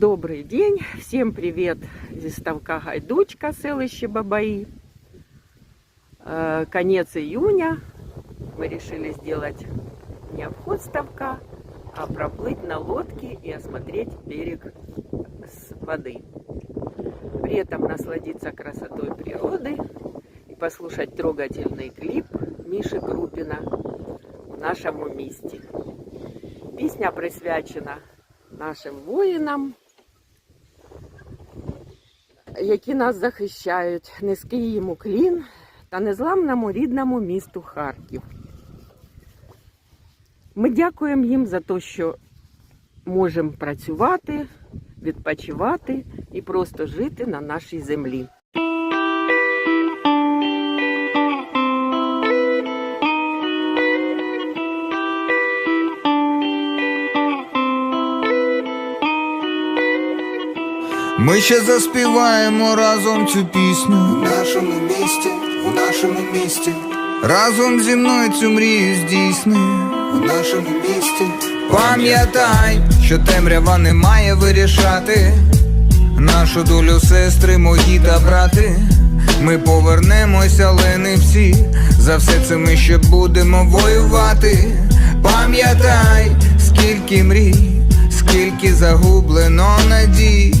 Добрый день, всем привет зі ставка Гайдучка, селище Бабаи. Э, Конец июня мы решили сделать не обход ставка, а проплыть на лодке и осмотреть берег с воды. При этом насладиться красотой природы и послушать трогательный клип Миши Крупина в нашому місті. Пісня присвячена нашим воїнам, які нас захищають. Низький їм уклін та незламному рідному місту Харків. Ми дякуємо їм за те, що можемо працювати, відпочивати і просто жити на нашій землі. Ми ще заспіваємо разом цю пісню. В нашому місті, у нашому місті, Разом зі мною цю мрію здійсни. У нашому місті, Пам'ятай, що темрява не має вирішати. Нашу долю сестри, мої та брати. Ми повернемося, але не всі. За все це ми ще будемо воювати. Пам'ятай, скільки мрій, скільки загублено надій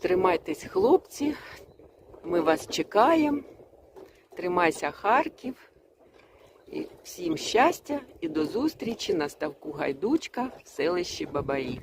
Тримайтесь, хлопці, ми вас чекаємо. Тримайся, Харків. І всім щастя і до зустрічі на ставку Гайдучка в селищі Бабаї.